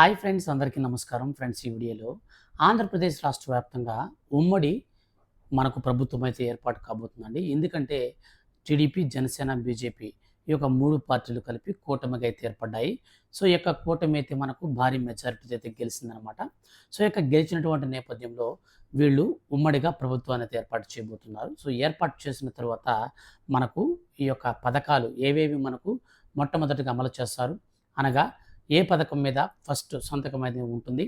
Hi friends అందరికీ నమస్కారం. Friends ఈ వీడియోలో ఆంధ్రప్రదేశ్ రాష్ట్ర వ్యాప్తంగా ఉమ్మడి మనకు ప్రభుత్వం అయితే ఏర్పాటు కాబోతుందండి. ఎందుకంటే టీడీపీ జనసేన బీజేపీ ఈ యొక్క మూడు పార్టీలు కలిపి కూటమిగా అయితే ఏర్పడ్డాయి. సో ఈ యొక్క కూటమి అయితే మనకు భారీ మెజారిటీ అయితే గెలిచిందనమాట. సో ఈ యొక్క గెలిచినటువంటి నేపథ్యంలో వీళ్ళు ఉమ్మడిగా ప్రభుత్వాన్ని అయితే ఏర్పాటు చేయబోతున్నారు. సో ఏర్పాటు చేసిన తర్వాత మనకు ఈ యొక్క పథకాలు ఏవేవి మనకు మొట్టమొదటిగా అమలు చేస్తారు అనగా ఏ పథకం మీద ఫస్ట్ సంతకం అనేది ఉంటుంది.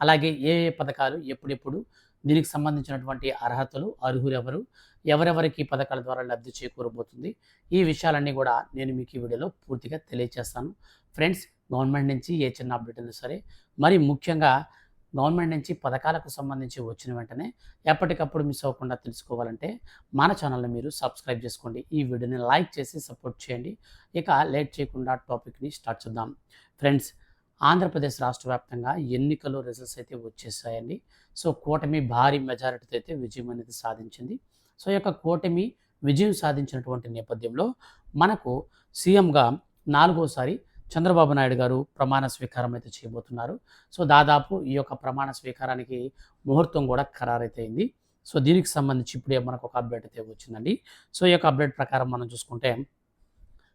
అలాగే ఏ ఏ పథకాలు ఎప్పుడెప్పుడు దీనికి సంబంధించినటువంటి అర్హతలు అర్హులు ఎవరు ఎవరెవరికి పథకాల ద్వారా లబ్ధి చేకూరబోతుంది ఈ విషయాలన్నీ కూడా నేను మీకు ఈ వీడియోలో పూర్తిగా తెలియజేస్తాను ఫ్రెండ్స్ గవర్నమెంట్ నుంచి ఏ చిన్న అప్డేట్ అయినా సరే మరి ముఖ్యంగా గవర్నమెంట్ నుంచి పథకాలకు సంబంధించి వచ్చిన వెంటనే ఎప్పటికప్పుడు మిస్ అవ్వకుండా తెలుసుకోవాలంటే మన ఛానల్ని మీరు సబ్స్క్రైబ్ చేసుకోండి. ఈ వీడియోని లైక్ చేసి సపోర్ట్ చేయండి. ఇక లేట్ చేయకుండా టాపిక్ని స్టార్ట్ చేద్దాం. ఫ్రెండ్స్ ఆంధ్రప్రదేశ్ రాష్ట్ర వ్యాప్తంగా ఎన్నికలు రిజల్ట్స్ అయితే వచ్చేసాయండి. సో కూటమి భారీ మెజారిటీతో అయితే విజయం అనేది సాధించింది. సో ఈ యొక్క కూటమి విజయం సాధించినటువంటి నేపథ్యంలో మనకు సీఎంగా నాలుగోసారి చంద్రబాబు నాయుడు గారు ప్రమాణ స్వీకారం అయితే చేయబోతున్నారు. సో దాదాపు ఈ యొక్క ప్రమాణ స్వీకారానికి ముహూర్తం కూడా ఖరారైతయింది. సో దీనికి సంబంధించి ఇప్పుడే మనకు ఒక అప్డేట్ అయితే వచ్చిందండి. సో ఈ యొక్క అప్డేట్ ప్రకారం మనం చూసుకుంటే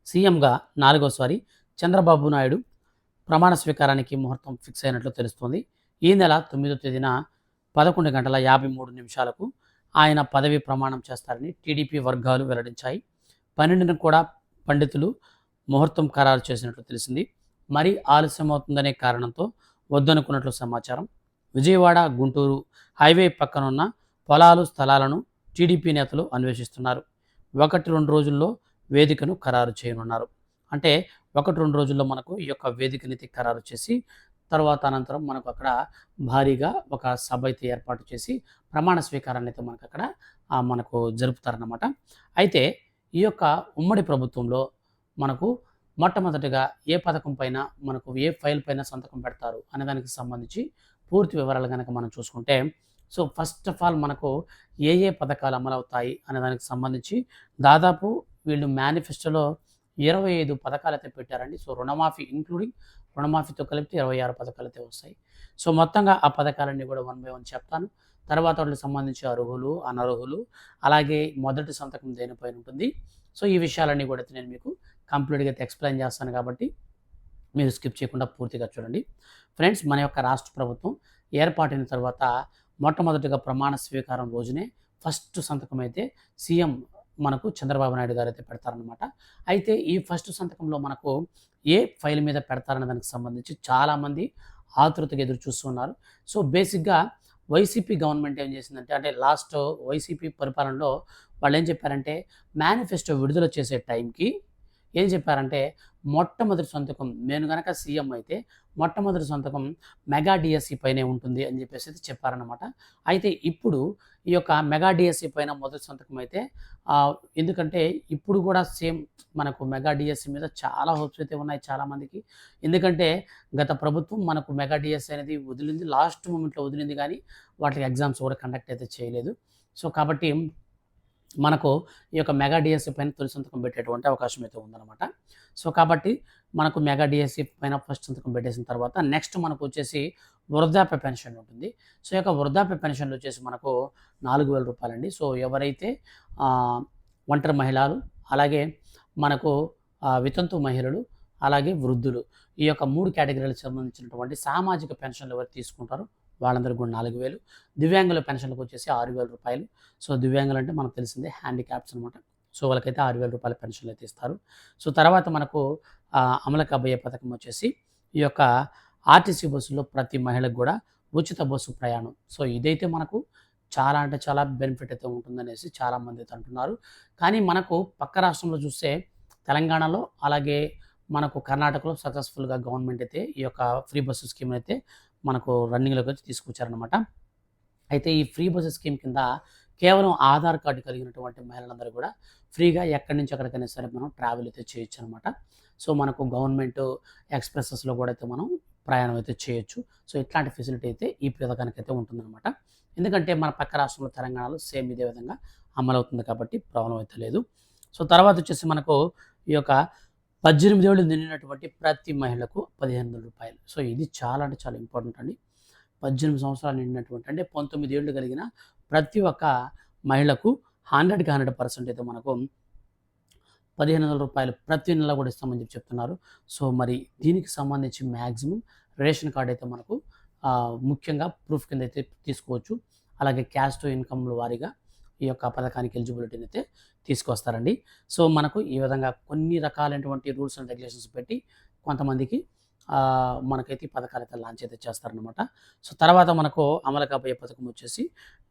సీఎంగా నాలుగోసారి చంద్రబాబు నాయుడు ప్రమాణ స్వీకారానికి ముహూర్తం ఫిక్స్ అయినట్లు తెలుస్తుంది. ఈ నెల తొమ్మిదో తేదీన పదకొండు గంటల యాభై మూడు నిమిషాలకు ఆయన పదవి ప్రమాణం చేస్తారని టీడీపీ వర్గాలు వెల్లడించాయి. పన్నెండున కూడా పండితులు ముహూర్తం ఖరారు చేసినట్లు తెలిసింది. మరి ఆలస్యం అవుతుందనే కారణంతో వద్దనుకున్నట్లు సమాచారం. విజయవాడ గుంటూరు హైవే పక్కనున్న పొలాలు స్థలాలను టీడీపీ నేతలు అన్వేషిస్తున్నారు. ఒకటి రెండు రోజుల్లో వేదికను ఖరారు చేయనున్నారు. అంటే ఒకటి రెండు రోజుల్లో మనకు ఈ యొక్క వేదికనైతే ఖరారు చేసి తర్వాత అనంతరం మనకు అక్కడ భారీగా ఒక సభ అయితే ఏర్పాటు చేసి ప్రమాణ స్వీకారాన్ని అయితే మనకు అక్కడ మనకు జరుపుతారన్నమాట. అయితే ఈ యొక్క ఉమ్మడి ప్రభుత్వంలో మనకు మొట్టమొదటిగా ఏ పథకం పైన మనకు ఏ ఫైల్ పైన సంతకం పెడతారు అనే దానికి సంబంధించి పూర్తి వివరాలు కనుక మనం చూసుకుంటే సో ఫస్ట్ ఆఫ్ ఆల్ మనకు ఏ ఏ పథకాలు అమలవుతాయి అనే దానికి సంబంధించి దాదాపు వీళ్ళు మేనిఫెస్టోలో ఇరవై ఐదు పథకాలు అయితే పెట్టారండి. సో రుణమాఫీ ఇంక్లూడింగ్ రుణమాఫీతో కలిపితే ఇరవై ఆరు పథకాలు అయితే వస్తాయి. సో మొత్తంగా ఆ పథకాలన్నీ కూడా వన్ బై వన్ చెప్తాను. తర్వాత వాటికి సంబంధించి అర్హులు అనర్హులు అలాగే మొదటి సంతకం దేనిపైన ఉంటుంది. సో ఈ విషయాలన్నీ కూడా అయితే నేను మీకు కంప్లీట్గా అయితే ఎక్స్ప్లెయిన్ చేస్తాను కాబట్టి మీరు స్కిప్ చేయకుండా పూర్తిగా చూడండి. ఫ్రెండ్స్ మన యొక్క రాష్ట్ర ప్రభుత్వం ఏర్పాటైన తర్వాత మొట్టమొదటిగా ప్రమాణ స్వీకారం రోజునే ఫస్ట్ సంతకం అయితే సీఎం మనకు చంద్రబాబు నాయుడు గారు అయితే పెడతారనమాట అయితే ఈ ఫస్ట్ సంతకంలో మనకు ఏ ఫైల్ మీద పెడతారనే దానికి సంబంధించి చాలామంది ఆతృతగా ఎదురు చూస్తున్నారు సో బేసిక్గా వైసీపీ గవర్నమెంట్ ఏం చేసిందంటే అంటే లాస్ట్ వైసీపీ పరిపాలనలో వాళ్ళు ఏం చెప్పారంటే మేనిఫెస్టో విడుదల చేసే టైంకి ఏం చెప్పారంటే మొట్టమొదటి సంతకం నేను కనుక సీఎం అయితే మొట్టమొదటి సంతకం మెగా డిఎస్సి పైనే ఉంటుంది అని చెప్పేసి అయితే చెప్పారనమాట అయితే ఇప్పుడు ఈ యొక్క మెగా డిఎస్సి పైన మొదటి సంతకం అయితే ఎందుకంటే ఇప్పుడు కూడా సేమ్ మనకు మెగా డిఎస్సి మీద చాలా హోప్స్ అయితే ఉన్నాయి చాలామందికి ఎందుకంటే గత ప్రభుత్వం మనకు మెగా డిఎస్సి అనేది వదిలింది లాస్ట్ మూమెంట్లో వదిలింది కానీ వాటికి ఎగ్జామ్స్ కూడా కండక్ట్ అయితే చేయలేదు. సో కాబట్టి మనకు ఈ యొక్క మెగా డిఎస్సి పైన తొలి సంతకం పెట్టేటువంటి అవకాశం అయితే ఉందన్నమాట. సో కాబట్టి మనకు మెగా డిఎస్సి పైన ఫస్ట్ సంతకం పెట్టేసిన తర్వాత నెక్స్ట్ మనకు వచ్చేసి వృద్ధాప్య పెన్షన్ ఉంటుంది. సో ఈ యొక్క వృద్ధాప్య పెన్షన్లు వచ్చేసి మనకు నాలుగు వేల రూపాయలండి. సో ఎవరైతే ఒంటరి మహిళలు అలాగే మనకు వితంతు మహిళలు అలాగే వృద్ధులు ఈ యొక్క మూడు కేటగిరీలకు సంబంధించినటువంటి సామాజిక పెన్షన్లు ఎవరు తీసుకుంటారో వాళ్ళందరికీ కూడా నాలుగు వేలు. దివ్యాంగుల పెన్షన్లకు వచ్చేసి ఆరు వేల రూపాయలు. సో దివ్యాంగులు అంటే మనకు తెలిసిందే హ్యాండిక్యాప్స్ అనమాట సో వాళ్ళకైతే ఆరు వేల రూపాయల పెన్షన్లు అయితే ఇస్తారు. సో తర్వాత మనకు ఆ, అమలు కాబోయే పథకం వచ్చేసి ఈ యొక్క ఆర్టీసీ బస్సులో ప్రతి మహిళకు కూడా ఉచిత బస్సు ప్రయాణం. సో ఇదైతే మనకు చాలా అంటే చాలా బెనిఫిట్ అయితే ఉంటుందనేసి చాలామంది అయితే అంటున్నారు. కానీ మనకు పక్క రాష్ట్రంలో చూస్తే తెలంగాణలో అలాగే మనకు కర్ణాటకలో సక్సెస్ఫుల్గా గవర్నమెంట్ అయితే ఈ యొక్క ఫ్రీ బస్సు స్కీమ్ అయితే మనకు రన్నింగ్లోకి వచ్చి తీసుకొచ్చారనమాట అయితే ఈ ఫ్రీ బస్సు స్కీమ్ కింద కేవలం ఆధార్ కార్డు కలిగినటువంటి మహిళలందరూ కూడా ఫ్రీగా ఎక్కడి నుంచి ఎక్కడికైనా సరే మనం ట్రావెల్ అయితే చేయొచ్చు అనమాట సో మనకు గవర్నమెంట్ ఎక్స్ప్రెసెస్లో కూడా అయితే మనం ప్రయాణం అయితే చేయొచ్చు. సో ఇట్లాంటి ఫెసిలిటీ అయితే ఈ పథకానికి అయితే ఉంటుందన్నమాట. ఎందుకంటే మన పక్క రాష్ట్రంలో తెలంగాణలో సేమ్ ఇదే విధంగా అమలవుతుంది కాబట్టి ప్రాబ్లం అయితే లేదు. సో తర్వాత వచ్చేసి మనకు ఈ యొక్క పద్దెనిమిది ఏళ్ళు నిండినటువంటి ప్రతి మహిళకు పదిహేను వందల రూపాయలు. సో ఇది చాలా అంటే చాలా ఇంపార్టెంట్ అండి. పద్దెనిమిది సంవత్సరాలు నిండినటువంటి అంటే పంతొమ్మిది ఏళ్ళు కలిగిన ప్రతి ఒక్క మహిళకు హండ్రెడ్కి హండ్రెడ్ పర్సెంట్ అయితే మనకు పదిహేను వందల రూపాయలు ప్రతి నెల కూడా ఇస్తామని చెప్పి చెప్తున్నారు. సో మరి దీనికి సంబంధించి మ్యాక్సిమం రేషన్ కార్డ్ అయితే మనకు ముఖ్యంగా ప్రూఫ్ కింద అయితే తీసుకోవచ్చు. అలాగే క్యాస్ట్ ఇన్కమ్ల వారీగా ఈ యొక్క పథకానికి ఎలిజిబిలిటీని అయితే తీసుకొస్తారండి. సో మనకు ఈ విధంగా కొన్ని రకాలైనటువంటి రూల్స్ అండ్ రెగ్యులేషన్స్ పెట్టి కొంతమందికి మనకైతే ఈ పథకాలు అయితే లాంచ్ అయితే చేస్తారనమాట సో తర్వాత మనకు అమలు కాబోయే పథకం వచ్చేసి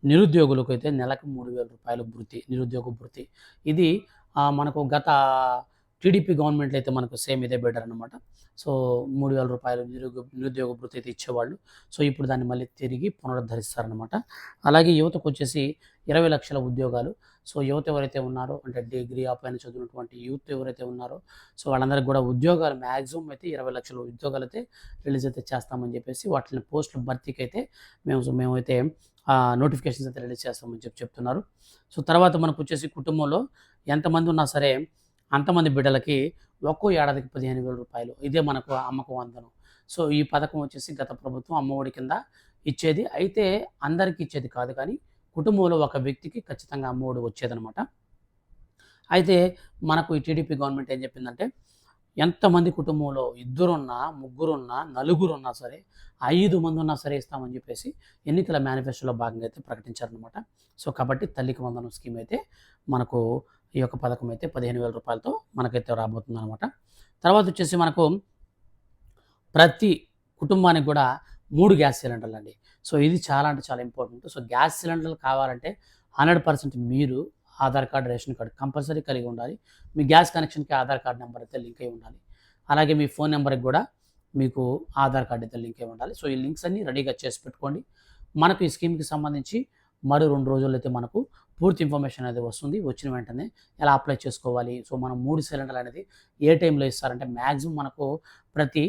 నిరుద్యోగులకు అయితే నెలకు మూడు వేల రూపాయలు భృతి నిరుద్యోగ భృతి ఇది మనకు గత టీడీపీ గవర్నమెంట్లో అయితే మనకు సేమ్ ఇదే బెటర్ అనమాట సో మూడు వేల రూపాయలు నిరుద్యోగ నిరుద్యోగ భృతి అయితే ఇచ్చేవాళ్ళు. సో ఇప్పుడు దాన్ని మళ్ళీ తిరిగి పునరుద్ధరిస్తారనమాట అలాగే యువతకు వచ్చేసి ఇరవై లక్షల ఉద్యోగాలు. సో యువత ఎవరైతే ఉన్నారో అంటే డిగ్రీ ఆ పైన చదివినటువంటి యూత్ ఎవరైతే ఉన్నారో సో వాళ్ళందరికీ కూడా ఉద్యోగాలు మ్యాక్సిమం అయితే ఇరవై లక్షల ఉద్యోగాలు అయితే రిలీజ్ అయితే చేస్తామని చెప్పేసి వాటిని పోస్టుల భర్తీకి అయితే మేము మేమైతే నోటిఫికేషన్స్ అయితే రిలీజ్ చేస్తామని చెప్పి చెప్తున్నారు. సో తర్వాత మనకు వచ్చేసి కుటుంబంలో ఎంతమంది ఉన్నా సరే అంతమంది బిడ్డలకి ఒక్కో ఏడాదికి పదిహేను వేల రూపాయలు. ఇదే మనకు అమ్మకం వందనం సో ఈ పథకం వచ్చేసి గత ప్రభుత్వం అమ్మఒడి కింద ఇచ్చేది. అయితే అందరికీ ఇచ్చేది కాదు కానీ కుటుంబంలో ఒక వ్యక్తికి ఖచ్చితంగా అమ్మఒడి వచ్చేదనమాట అయితే మనకు ఈ టీడీపీ గవర్నమెంట్ ఏం చెప్పిందంటే ఎంతమంది కుటుంబంలో ఇద్దరున్నా ముగ్గురున్నా నలుగురున్నా సరే ఐదు మంది ఉన్నా సరే ఇస్తామని చెప్పేసి ఎన్నికల మేనిఫెస్టోలో భాగంగా అయితే ప్రకటించారనమాట సో కాబట్టి తల్లికి వందనం స్కీమ్ అయితే మనకు ఈ యొక్క పథకం అయితే పదిహేను వేల రూపాయలతో మనకైతే రాబోతుంది అనమాట తర్వాత వచ్చేసి మనకు ప్రతి కుటుంబానికి కూడా మూడు గ్యాస్ సిలిండర్లు అండి సో ఇది చాలా అంటే చాలా ఇంపార్టెంట్. సో గ్యాస్ సిలిండర్లు కావాలంటే హండ్రెడ్ పర్సెంట్ మీరు Aadhaar card ration card compulsory కలిగి ఉండాలి. మీ గ్యాస్ కనెక్షన్కి ఆధార్ కార్డు నెంబర్ అయితే లింక్ అయి ఉండాలి. అలాగే మీ ఫోన్ నెంబర్కి కూడా మీకు ఆధార్ కార్డు అయితే లింక్ అయి ఉండాలి. సో ఈ లింక్స్ అన్ని రెడీగా చేసి పెట్టుకోండి. మనకు ఈ స్కీమ్కి సంబంధించి మరో రెండు రోజుల్లో అయితే మనకు పూర్తి ఇన్ఫర్మేషన్ అనేది వస్తుంది. వచ్చిన వెంటనే ఎలా అప్లై చేసుకోవాలి? సో మనం మూడు సిలిండర్లు అనేది ఏ టైంలో ఇస్తారంటే మ్యాక్సిమం మనకు ప్రతి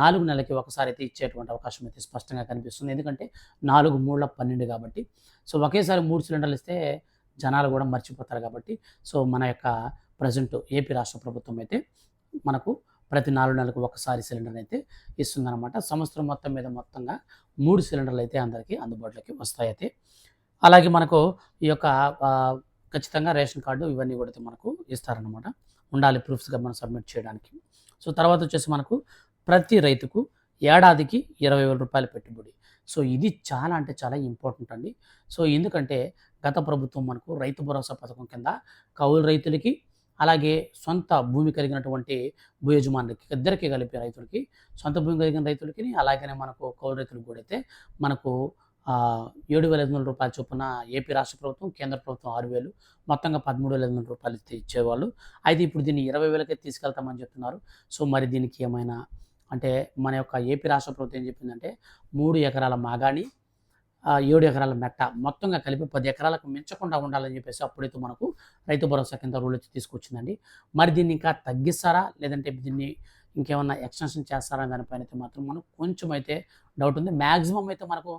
నాలుగు నెలలకి ఒకసారి అయితే ఇచ్చేటువంటి అవకాశం అయితే స్పష్టంగా కనిపిస్తుంది. ఎందుకంటే నాలుగు మూడుల పన్నెండు కాబట్టి. సో ఒకేసారి మూడు సిలిండర్లు ఇస్తే జనాలు కూడా మర్చిపోతారు కాబట్టి. సో మన యొక్క ప్రజెంట్ ఏపీ రాష్ట్ర ప్రభుత్వం అయితే మనకు ప్రతి నాలుగు నెలలకు ఒకసారి సిలిండర్ అయితే ఇస్తుందన్నమాట. సంవత్సరం మొత్తం మీద మొత్తంగా మూడు సిలిండర్లు అయితే అందరికీ అందుబాటులోకి వస్తాయి అయితే. అలాగే మనకు ఈ యొక్క ఖచ్చితంగా రేషన్ కార్డు ఇవన్నీ కూడా అయితే మనకు ఇస్తారనమాట ఉండాలి ప్రూఫ్స్గా మనం సబ్మిట్ చేయడానికి. సో తర్వాత వచ్చేసి మనకు ప్రతి రైతుకు ఏడాదికి ఇరవై వేల రూపాయల పెట్టుబడి. సో ఇది చాలా అంటే చాలా ఇంపార్టెంట్ అండి. సో ఎందుకంటే గత ప్రభుత్వం మనకు రైతు భరోసా పథకం కింద కౌలు రైతులకి అలాగే సొంత భూమి కలిగినటువంటి భూ యజమానులకి ఇద్దరికి కలిపి రైతులకి సొంత భూమి కలిగిన రైతులకి అలాగనే మనకు కౌలు రైతులకు కూడా అయితే మనకు ఏడు వేల ఐదు వందల రూపాయల చొప్పున ఏపీ రాష్ట్ర ప్రభుత్వం కేంద్ర ప్రభుత్వం ఆరు వేలు మొత్తంగా పదమూడు వేల ఐదు వందల రూపాయలు ఇచ్చేవాళ్ళు. అయితే ఇప్పుడు దీన్ని ఇరవై వేలకే తీసుకెళ్తామని చెప్తున్నారు. సో మరి దీనికి ఏమైనా అంటే మన యొక్క ఏపీ రాష్ట్ర ప్రభుత్వం ఏం చెప్పిందంటే మూడు ఎకరాల మాగాణి ఏడు ఎకరాల మెట్ట మొత్తంగా కలిపి పది ఎకరాలకు మించకుండా ఉండాలని చెప్పేసి అప్పుడైతే మనకు రైతు భరోసా కింద రూల్ అయితే తీసుకొచ్చిందండి. మరి దీన్ని ఇంకా తగ్గిస్తారా? లేదంటే దీన్ని ఇంకేమన్నా ఎక్స్టెన్షన్ చేస్తారా? దానిపైన అయితే మాత్రం మనకు కొంచెం అయితే డౌట్ ఉంది. మ్యాక్సిమం అయితే మనకు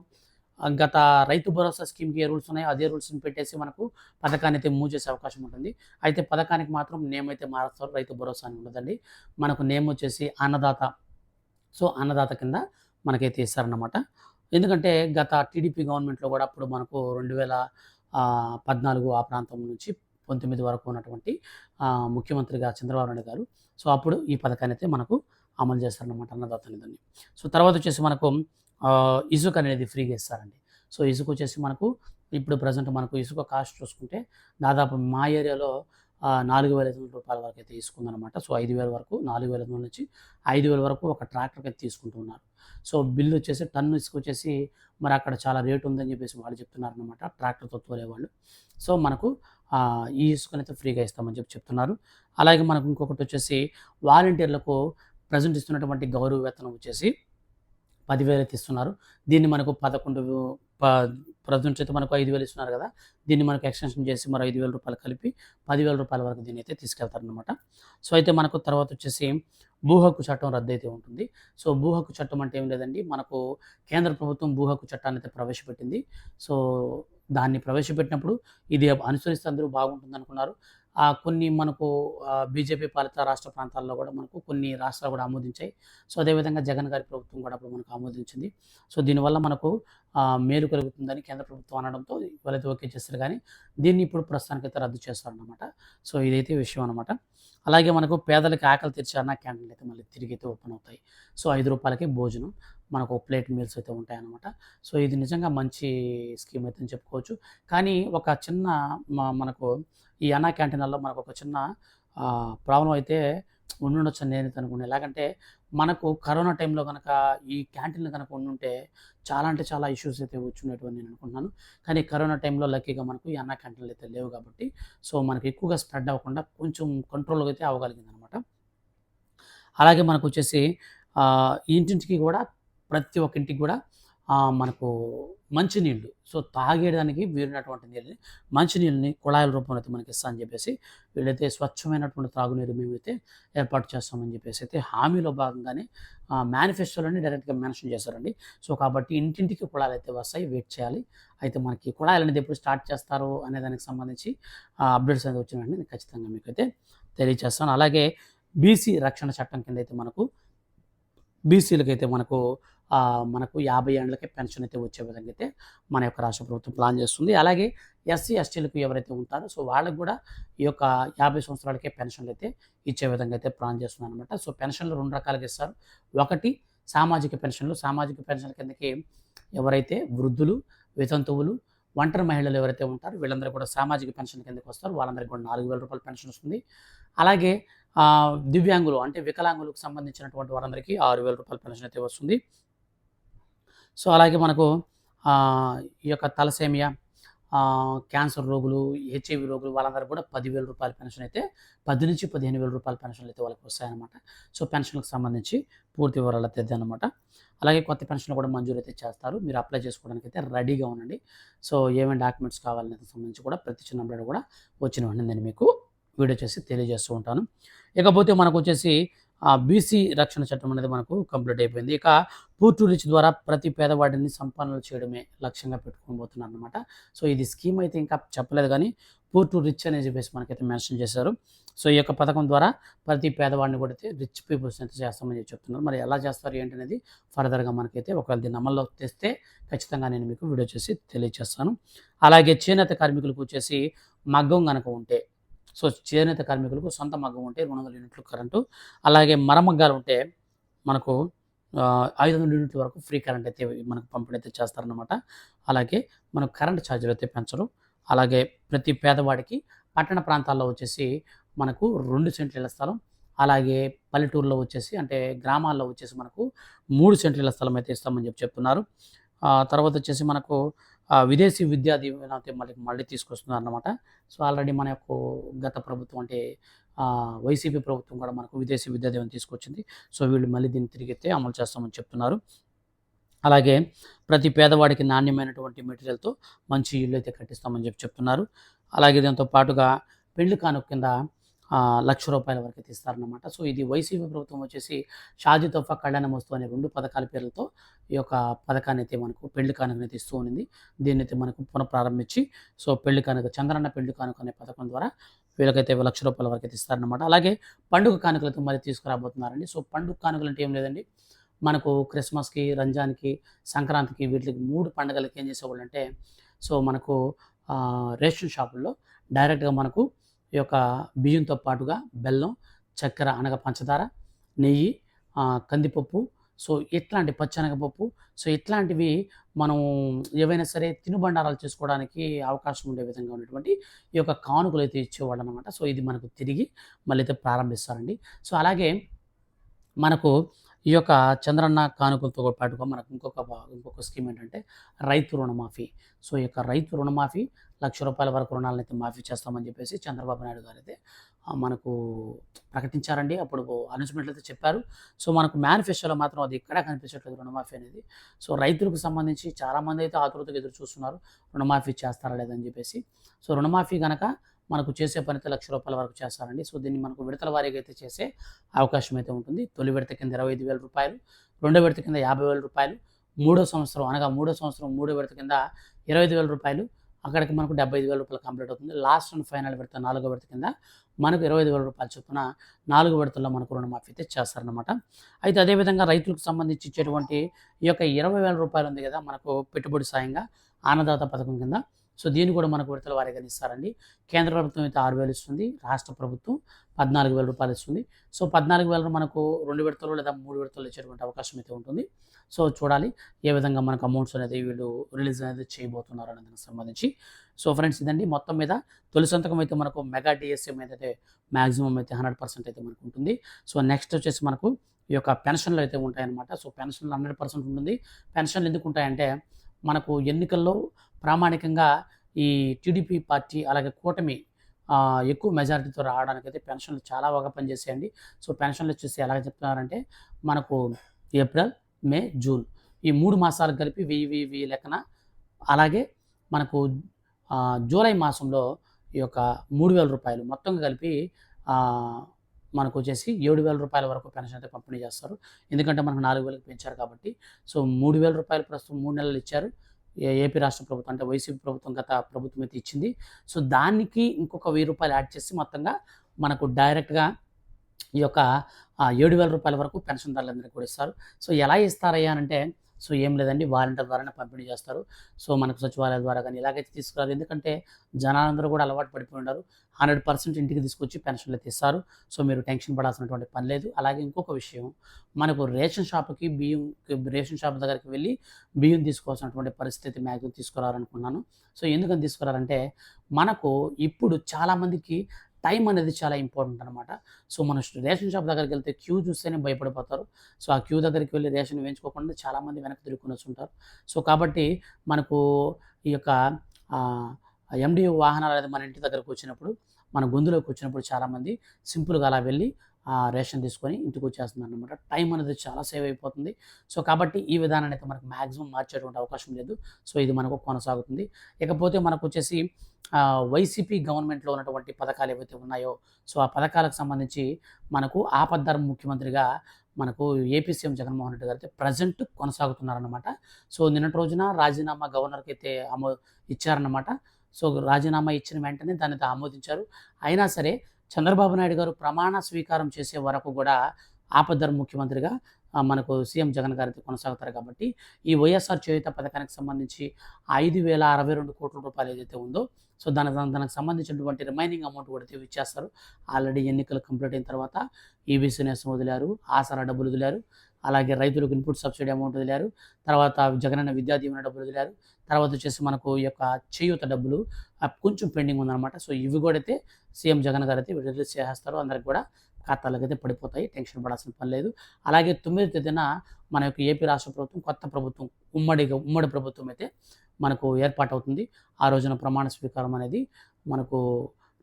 గత రైతు భరోసా స్కీమ్కి ఏ రూల్స్ ఉన్నాయో అదే రూల్స్ని పెట్టేసి మనకు పథకాన్ని అయితే మూవ్ చేసే అవకాశం ఉంటుంది. అయితే పథకానికి మాత్రం నేమ్ అయితే మారుస్తారు రైతు భరోసా అని ఉండదండి. మనకు నేమ్ వచ్చేసి అన్నదాత. సో అన్నదాత కింద మనకైతే ఇస్తారన్నమాట. ఎందుకంటే గత టీడీపీ గవర్నమెంట్లో కూడా అప్పుడు మనకు రెండు వేల పద్నాలుగు ఆ ప్రాంతం నుంచి పంతొమ్మిది వరకు ఉన్నటువంటి ముఖ్యమంత్రిగా చంద్రబాబు నాయుడు గారు. సో అప్పుడు ఈ పథకాన్ని అయితే మనకు అమలు చేస్తారన్నమాట అన్నదాత నిధిని సో తర్వాత వచ్చేసి మనకు ఇసుక అనేది ఫ్రీగా ఇస్తారండి. సో ఇసుక వచ్చేసి మనకు ఇప్పుడు ప్రజెంట్ మనకు ఇసుక కాస్ట్ చూసుకుంటే దాదాపు మా ఏరియాలో నాలుగు వేల ఐదు వందల రూపాయల వరకు అయితే తీసుకుందనమాట సో ఐదు వేల వరకు నాలుగు వేల ఐదు వందల నుంచి ఐదు వేల వరకు ఒక ట్రాక్టర్కి అయితే తీసుకుంటున్నారు. సో బిల్లు వచ్చేసి టన్ను ఇసుక వచ్చేసి మరి అక్కడ చాలా రేటు ఉందని చెప్పేసి వాళ్ళు చెప్తున్నారు అనమాట ట్రాక్టర్తో తోలే వాళ్ళు. సో మనకు ఈ ఇసుకనైతే ఫ్రీగా ఇస్తామని చెప్పి చెప్తున్నారు. అలాగే మనకు ఇంకొకటి వచ్చేసి వాలంటీర్లకు ప్రజెంట్ ఇస్తున్నటువంటి గౌరవ వేతనం వచ్చేసి పదివేలు ఇస్తున్నారు. దీన్ని మనకు పదకొండు ప ప్రజెంట్ అయితే మనకు ఐదు వేలు ఇస్తున్నారు కదా దీన్ని మనకు ఎక్స్టెన్షన్ చేసి మరో ఐదు వేల రూపాయలు కలిపి పదివేల రూపాయల వరకు దీన్ని అయితే తీసుకెళ్తారనమాట సో అయితే మనకు తర్వాత వచ్చేసి భూ హక్కు చట్టం రద్దయితే ఉంటుంది. సో భూ హక్కు చట్టం అంటే ఏం లేదండి మనకు కేంద్ర ప్రభుత్వం భూ హక్కు చట్టాన్ని అయితే ప్రవేశపెట్టింది. సో దాన్ని ప్రవేశపెట్టినప్పుడు ఇది అనుసరిస్తే అందరూ బాగుంటుంది అనుకున్నారు కొన్ని మనకు బీజేపీ పాలిత రాష్ట్ర ప్రాంతాల్లో కూడా మనకు కొన్ని రాష్ట్రాలు కూడా ఆమోదించాయి. సో అదేవిధంగా జగన్ గారి ప్రభుత్వం కూడా అప్పుడు మనకు ఆమోదించింది. సో దీనివల్ల మనకు మేలు కలుగుతుందని కేంద్ర ప్రభుత్వం అనడంతో వాళ్ళైతే ఓకే చేస్తారు కానీ దీన్ని ఇప్పుడు ప్రస్తుతానికైతే రద్దు చేస్తారన్నమాట. సో ఇదైతే విషయం అనమాట అలాగే మనకు పేదలకి ఆకలి తీర్చే క్యాంటీన్ క్యాంటీన్లు అయితే మళ్ళీ తిరిగి అయితే ఓపెన్ అవుతాయి. సో ఐదు రూపాయలకి భోజనం మనకు ప్లేట్ మీల్స్ అయితే ఉంటాయన్నమాట. సో ఇది నిజంగా మంచి స్కీమ్ అయితే చెప్పుకోవచ్చు. కానీ ఒక చిన్న మ- మనకు ఈ అన్నా క్యాంటీన్లలో మనకు ఒక చిన్న ప్రాబ్లం అయితే ఉండుండొచ్చు నేను అనుకున్నాను ఎలాగంటే మనకు కరోనా టైంలో కనుక ఈ క్యాంటీన్లు కనుక ఉండుంటే చాలా అంటే చాలా ఇష్యూస్ అయితే వచ్చినటువంటి నేను అనుకుంటున్నాను. కానీ కరోనా టైంలో లక్కీగా మనకు ఈ అన్నా క్యాంటీన్లు అయితే లేవు కాబట్టి సో మనకు ఎక్కువగా స్ప్రెడ్ అవ్వకుండా కొంచెం కంట్రోల్గా అయితే అవ్వగలిగింది అనమాట అలాగే మనకు వచ్చేసి ఇంటింటికి కూడా ప్రతి ఒక్క ఇంటికి కూడా మనకు మంచినీళ్ళు. సో తాగేయడానికి వీరినటువంటి నీళ్ళని మంచినీళ్ళని కుళాయిల రూపంలో అయితే మనకి ఇస్తా అని చెప్పేసి వీళ్ళైతే స్వచ్ఛమైనటువంటి త్రాగునీరు మేమైతే ఏర్పాటు చేస్తామని చెప్పేసి అయితే హామీలో భాగంగానే మేనిఫెస్టోలోనే డైరెక్ట్గా మెన్షన్ చేశారండి. సో కాబట్టి ఇంటింటికి కుళాయిలు అయితే వస్తాయి వెయిట్ చేయాలి. అయితే మనకి కుళాయిలు అనేది ఎప్పుడు స్టార్ట్ చేస్తారు అనే దానికి సంబంధించి అప్డేట్స్ అనేది వచ్చిన నేను ఖచ్చితంగా మీకు అయితే తెలియజేస్తాను. అలాగే బీసీ రక్షణ చట్టం కింద అయితే మనకు బీసీలకైతే మనకు మనకు యాభై ఏళ్ళకే పెన్షన్ అయితే వచ్చే విధంగా అయితే మన యొక్క రాష్ట్ర ప్రభుత్వం ప్లాన్ చేస్తుంది. అలాగే ఎస్సీ ఎస్టీలకు ఎవరైతే ఉంటారో సో వాళ్ళకి కూడా ఈ యొక్క యాభై సంవత్సరాలకే పెన్షన్లు అయితే ఇచ్చే విధంగా అయితే ప్లాన్ చేస్తుంది అనమాట సో పెన్షన్లు రెండు రకాలుగా ఇస్తారు ఒకటి సామాజిక పెన్షన్లు. సామాజిక పెన్షన్ల కిందకి ఎవరైతే వృద్ధులు వితంతువులు ఒంటరి మహిళలు ఎవరైతే ఉంటారో వీళ్ళందరూ కూడా సామాజిక పెన్షన్ కిందకి వస్తారు. వాళ్ళందరికీ కూడా నాలుగు వేల రూపాయల పెన్షన్ వస్తుంది. అలాగే దివ్యాంగులు అంటే వికలాంగులకు సంబంధించినటువంటి వారందరికీ ఆరు వేల రూపాయల పెన్షన్ అయితే వస్తుంది. సో అలాగే మనకు ఈ యొక్క తలసేమియా క్యాన్సర్ రోగులు హెచ్ఐవి రోగులు వాళ్ళందరూ కూడా పదివేల రూపాయల పెన్షన్ అయితే పది నుంచి పదిహేను వేల రూపాయల పెన్షన్లు అయితే వాళ్ళకి వస్తాయన్నమాట. సో పెన్షన్లకు సంబంధించి పూర్తి వివరాలు అయితే అనమాట అలాగే కొత్త పెన్షన్ కూడా మంజూరు అయితే చేస్తారు. మీరు అప్లై చేసుకోవడానికి అయితే రెడీగా ఉండండి. సో ఏమేమి డాక్యుమెంట్స్ కావాలనే సంబంధించి కూడా ప్రతి చిన్న అప్డేట్ కూడా వచ్చిన వెంటనే నేను మీకు వీడియో చేసి తెలియజేస్తూ ఉంటాను. ఇకపోతే మనకు వచ్చేసి బీసీ రక్షణ చట్టం అనేది మనకు కంప్లీట్ అయిపోయింది. ఇక పూర్టు రిచ్ ద్వారా ప్రతి పేదవాడిని సంపన్నులు చేయడమే లక్ష్యంగా పెట్టుకొని పోతున్నారు అనమాట సో ఇది స్కీమ్ అయితే ఇంకా చెప్పలేదు కానీ పూర్తి రిచ్ అని చెప్పేసి మనకైతే మెన్షన్ చేశారు. సో ఈ యొక్క పథకం ద్వారా ప్రతి పేదవాడిని కూడా అయితే రిచ్ పీపుల్స్ అయితే చేస్తామని చెప్పి చెప్తున్నారు. మరి ఎలా చేస్తారు ఏంటి అనేది ఫర్దర్గా మనకైతే ఒకవేళ దీన్ని అమల్లో తెస్తే ఖచ్చితంగా నేను మీకు వీడియో చేసి తెలియజేస్తాను అలాగే చేనేత కార్మికులకు వచ్చేసి మగ్గం కనుక ఉంటే సో చేనేత కార్మికులకు సొంత మగ్గం ఉంటే రెండు వందల యూనిట్లు కరెంటు. అలాగే మరమగ్గాలు ఉంటే మనకు ఐదు వందల యూనిట్ల వరకు ఫ్రీ కరెంట్ అయితే మనకు పంపిణీ అయితే చేస్తారనమాట అలాగే మనకు కరెంట్ ఛార్జీలు అయితే పెంచరు. అలాగే ప్రతి పేదవాడికి పట్టణ ప్రాంతాల్లో వచ్చేసి మనకు రెండు సెంట్ల ఇళ్ళ స్థలం అలాగే పల్లెటూరులో వచ్చేసి అంటే గ్రామాల్లో వచ్చేసి మనకు మూడు సెంట్ల ఇళ్ళ స్థలం అయితే ఇస్తామని చెప్పి చెప్తున్నారు. తర్వాత వచ్చేసి మనకు విదేశీ విద్యా దీవెన మళ్ళీ మళ్ళీ తీసుకొస్తున్నారు అనమాట సో ఆల్రెడీ మన యొక్క గత ప్రభుత్వం అంటే వైసీపీ ప్రభుత్వం కూడా మనకు విదేశీ విద్యా దీవెన తీసుకొచ్చింది. సో వీళ్ళు మళ్ళీ దీన్ని తిరిగితే అమలు చేస్తామని చెప్తున్నారు. అలాగే ప్రతి పేదవాడికి నాణ్యమైనటువంటి మెటీరియల్తో మంచి ఇల్లు అయితే కట్టిస్తామని చెప్పి చెప్తున్నారు. అలాగే దీంతో పాటుగా పెళ్ళి కానుక కింద లక్ష రూపాయల వరకు అయితే సో ఇది వైసీపీ ప్రభుత్వం వచ్చేసి షాజీ తోఫా కళ్యాణ వస్తువు అనే రెండు పథకాల పేర్లతో ఈ యొక్క పథకాన్ని అయితే మనకు పెళ్ళి కానుకని అయితే ఇస్తూ ఉంది దీన్ని అయితే మనకు పునఃప్రారంభించి సో పెళ్ళి కానుక చంద్రన్న పెళ్ళి కానుక అనే పథకం ద్వారా వీళ్ళకైతే లక్ష రూపాయల వరకు అయితే ఇస్తారనమాట అలాగే పండుగ కానుకలతో మరి తీసుకురాబోతున్నారండి. సో పండుగ కానుకలు అంటే ఏం లేదండి. మనకు క్రిస్మస్కి రంజాన్కి సంక్రాంతికి వీటికి మూడు పండుగలకి ఏం చేసేవాళ్ళు అంటే సో మనకు రేషన్ షాపుల్లో డైరెక్ట్గా మనకు ఈ యొక్క బియ్యంతో పాటుగా బెల్లం చక్కెర అనగా పంచదార నెయ్యి కందిపప్పు. సో ఇట్లాంటి పచ్చనగపప్పు. సో ఇట్లాంటివి మనం ఏవైనా సరే తినుబండారాలు చేసుకోవడానికి అవకాశం ఉండే విధంగా ఉన్నటువంటి ఈ యొక్క కానుకలు అయితే ఇచ్చేవాళ్ళు అనమాట సో ఇది మనకు తిరిగి మళ్ళీ అయితే ప్రారంభిస్తారండి. సో అలాగే మనకు ఈ యొక్క చంద్రన్న కానుకలతో పాటుగా మనకు ఇంకొక ఇంకొక స్కీమ్ ఏంటంటే రైతు రుణమాఫీ. సో ఈ యొక్క రైతు రుణమాఫీ లక్ష రూపాయల వరకు రుణాలను అయితే మాఫీ చేస్తామని చెప్పేసి చంద్రబాబు నాయుడు గారు అయితే మనకు ప్రకటించారండి. అప్పుడు అనౌన్స్మెంట్లు అయితే చెప్పారు. సో మనకు మేనిఫెస్టోలో మాత్రం అది ఎక్కడా కనిపించట్లేదు రుణమాఫీ అనేది. సో రైతులకు సంబంధించి చాలామంది అయితే ఆతృతగా ఎదురు చూస్తున్నారు. రుణమాఫీ చేస్తారా లేదని చెప్పేసి. సో రుణమాఫీ కనుక మనకు చేసే పని అయితే లక్ష రూపాయల వరకు చేస్తారండి. సో దీన్ని మనకు విడతల వారీగా అయితే చేసే అవకాశం అయితే ఉంటుంది. తొలి విడత కింద ఇరవై ఐదు వేల రూపాయలు రెండో విడత కింద యాభై వేల రూపాయలు మూడో సంవత్సరం అనగా మూడో సంవత్సరం మూడో విడత కింద ఇరవై ఐదు వేల రూపాయలు అక్కడికి మనకు డెబ్బై ఐదు వేల రూపాయలు కంప్లీట్ అవుతుంది. లాస్ట్ అండ్ ఫైనల్ విడత నాలుగో విడత కింద మనకు ఇరవై ఐదు వేల రూపాయలు చొప్పున నాలుగు విడతల్లో మనకు రుణమాఫీ అయితే చేస్తారనమాట అయితే అదేవిధంగా రైతులకు సంబంధించి ఇచ్చేటువంటి ఈ యొక్క ఇరవై వేల రూపాయలు ఉంది కదా మనకు పెట్టుబడి సాయంగా ఆనదాత పథకం కింద సో దీన్ని కూడా మనకు విడతల వారీగా ఇస్తారండి కేంద్ర ప్రభుత్వం అయితే ఆరు వేలు ఇస్తుంది రాష్ట్ర ప్రభుత్వం పద్నాలుగు వేల రూపాయలు ఇస్తుంది. సో పద్నాలుగు వేల మనకు రెండు విడతలు లేదా మూడు విడతలు ఇచ్చేటువంటి అవకాశం అయితే ఉంటుంది. సో చూడాలి ఏ విధంగా మనకు అమౌంట్స్ అనేది వీళ్ళు రిలీజ్ అనేది చేయబోతున్నారు అనే దానికి సంబంధించి. సో ఫ్రెండ్స్ ఇదండి మొత్తం మీద తొలి సంతకం అయితే మనకు మెగా డిఎస్ఎం అయితే మ్యాక్సిమం అయితే హండ్రెడ్ పర్సెంట్ అయితే మనకు ఉంటుంది. సో నెక్స్ట్ వచ్చేసి మనకు ఈ యొక్క పెన్షన్లు అయితే ఉంటాయన్నమాట. సో పెన్షన్లు హండ్రెడ్ పర్సెంట్ ఉంటుంది. పెన్షన్లు ఎందుకు ఉంటాయంటే మనకు ఎన్నికల్లో ప్రామాణికంగా ఈ టీడీపీ పార్టీ అలాగే కూటమి ఎక్కువ మెజారిటీతో రావడానికి అయితే పెన్షన్లు చాలా బాగా పనిచేసేయండి సో పెన్షన్లు వచ్చేసి ఎలా చెప్తున్నారంటే మనకు ఏప్రిల్ మే జూన్ ఈ మూడు మాసాలు కలిపి వెయ్యి వెయ్యి వెయ్యి లెక్కన అలాగే మనకు జూలై మాసంలో ఈ యొక్క మూడు వేల రూపాయలు మొత్తం కలిపి మనకు వచ్చేసి ఏడు వేల రూపాయల వరకు పెన్షన్ అయితే పంపిణీ చేస్తారు. ఎందుకంటే మనకు నాలుగు వేలకు పెంచారు కాబట్టి సో మూడు వేల రూపాయలు ప్రస్తుతం మూడు నెలలు ఇచ్చారు. ఏపీ రాష్ట్ర ప్రభుత్వం అంటే వైసీపీ ప్రభుత్వం గత ప్రభుత్వం అయితే ఇచ్చింది. సో దానికి ఇంకొక వెయ్యి రూపాయలు యాడ్ చేసి మొత్తంగా మనకు డైరెక్ట్గా ఈ యొక్క ఏడు వేల రూపాయల వరకు పెన్షన్దారులందరికీ కూడా ఇస్తారు. సో ఎలా ఇస్తారయ్యా అంటే సో ఏం లేదండి వాలంటీర్ ద్వారానే పంపిణీ చేస్తారు. సో మనకు సచివాలయం ద్వారా కానీ ఇలాగైతే తీసుకురారు. ఎందుకంటే జనాలందరూ కూడా అలవాటు పడిపోయి ఉన్నారు. హండ్రెడ్ పర్సెంట్ ఇంటికి తీసుకొచ్చి పెన్షన్లు తీస్తారు. సో మీరు టెన్షన్ పడాల్సినటువంటి పని లేదు. అలాగే ఇంకొక విషయం మనకు రేషన్ షాప్కి బియ్యం రేషన్ షాప్ దగ్గరికి వెళ్ళి బియ్యం తీసుకోవాల్సినటువంటి పరిస్థితి మ్యాక్సిమం తీసుకురావాలనుకున్నాను సో ఎందుకని తీసుకురారంటే మనకు ఇప్పుడు చాలామందికి టైం అనేది చాలా ఇంపార్టెంట్ అనమాట సో మన రేషన్ షాప్ దగ్గరికి వెళ్తే క్యూ చూస్తేనే భయపడిపోతారు. సో ఆ క్యూ దగ్గరికి వెళ్ళి రేషన్ వేయించుకోకుండా చాలామంది వెనక్కి తిరుగుకుని ఉంటారు. సో కాబట్టి మనకు ఈ యొక్క ఎండి వాహనాలు అనేది మన ఇంటి దగ్గరకు వచ్చినప్పుడు మన గొంతులోకి వచ్చినప్పుడు చాలామంది సింపుల్గా అలా వెళ్ళి రేషన్ తీసుకొని ఇంటికి వచ్చేస్తుంది అనమాట టైం అనేది చాలా సేవ్ అయిపోతుంది. సో కాబట్టి ఈ విధానాన్ని అయితే మనకు మ్యాక్సిమం మార్చేటువంటి అవకాశం లేదు. సో ఇది మనకు కొనసాగుతుంది. ఇకపోతే మనకు వచ్చేసి వైసీపీ గవర్నమెంట్లో ఉన్నటువంటి పథకాలు ఏవైతే ఉన్నాయో సో ఆ పథకాలకు సంబంధించి మనకు ఆపద్ధర్మ ముఖ్యమంత్రిగా మనకు ఏపీ సీఎం జగన్మోహన్ రెడ్డి గారు అయితే ప్రజెంట్ కొనసాగుతున్నారనమాట సో నిన్నటి రోజున రాజీనామా గవర్నర్కి అయితే ఆమో ఇచ్చారనమాట సో రాజీనామా ఇచ్చిన వెంటనే దాన్ని ఆమోదించారు. అయినా సరే చంద్రబాబు నాయుడు గారు ప్రమాణ స్వీకారం చేసే వరకు కూడా ఆపద్దర్ ముఖ్యమంత్రిగా మనకు సీఎం జగన్ గారితో కొనసాగుతారు కాబట్టి ఈ వైఎస్ఆర్ చేయుత పథకానికి సంబంధించి ఐదు వేల అరవై రెండు కోట్ల రూపాయలు ఏదైతే ఉందో సో దాని దానికి సంబంధించినటువంటి రిమైనింగ్ అమౌంట్ కూడా అయితే ఇచ్చేస్తారు. ఆల్రెడీ ఎన్నికలు కంప్లీట్ అయిన తర్వాత ఈబీసీ నేసం వదిలారు ఆసరా డబ్బులు వదిలారు. అలాగే రైతులకు ఇన్పుట్ సబ్సిడీ అమౌంట్ వదిలారు. తర్వాత జగనన్న విద్యా దీవెన డబ్బులు వదిలారు. తర్వాత వచ్చేసి మనకు ఈ యొక్క చేయూత డబ్బులు కొంచెం పెండింగ్ ఉందన్నమాట. సో ఇవి కూడా అయితే సీఎం జగన్ గారు అయితే రిలీజ్ చేసేస్తారు. అందరికి కూడా ఖాతాలకు అయితే పడిపోతాయి. టెన్షన్ పడాల్సిన పని లేదు. అలాగే తొమ్మిది తేదీన మన యొక్క ఏపీ రాష్ట్ర ప్రభుత్వం కొత్త ప్రభుత్వం ఉమ్మడిగా ఉమ్మడి ప్రభుత్వం అయితే మనకు ఏర్పాటవుతుంది. ఆ రోజున ప్రమాణ స్వీకారం అనేది మనకు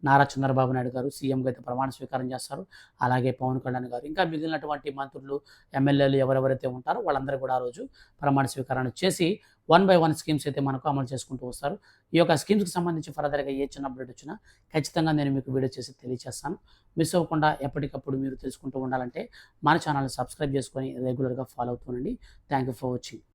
నారా చంద్రబాబు నాయుడు గారు సీఎంగా అయితే ప్రమాణ స్వీకారం చేస్తారు. అలాగే పవన్ కళ్యాణ్ గారు ఇంకా మిగిలినటువంటి మంత్రులు ఎమ్మెల్యేలు ఎవరెవరైతే ఉంటారో వాళ్ళందరూ కూడా ఆ రోజు ప్రమాణ స్వీకారాన్ని చేసి వన్ బై వన్ స్కీమ్స్ అయితే మనకు అమలు చేసుకుంటూ వస్తారు. ఈ యొక్క స్కీమ్స్కి సంబంధించి ఫర్దర్గా ఏ చిన్న అప్డేట్ వచ్చినా ఖచ్చితంగా నేను మీకు వీడియో చేసి తెలియజేస్తాను మిస్ అవ్వకుండా ఎప్పటికప్పుడు మీరు తెలుసుకుంటూ ఉండాలంటే మన ఛానల్ని సబ్స్క్రైబ్ చేసుకొని రెగ్యులర్గా ఫాలో అవుతుండండి థ్యాంక్ యూ ఫర్ వాచింగ్.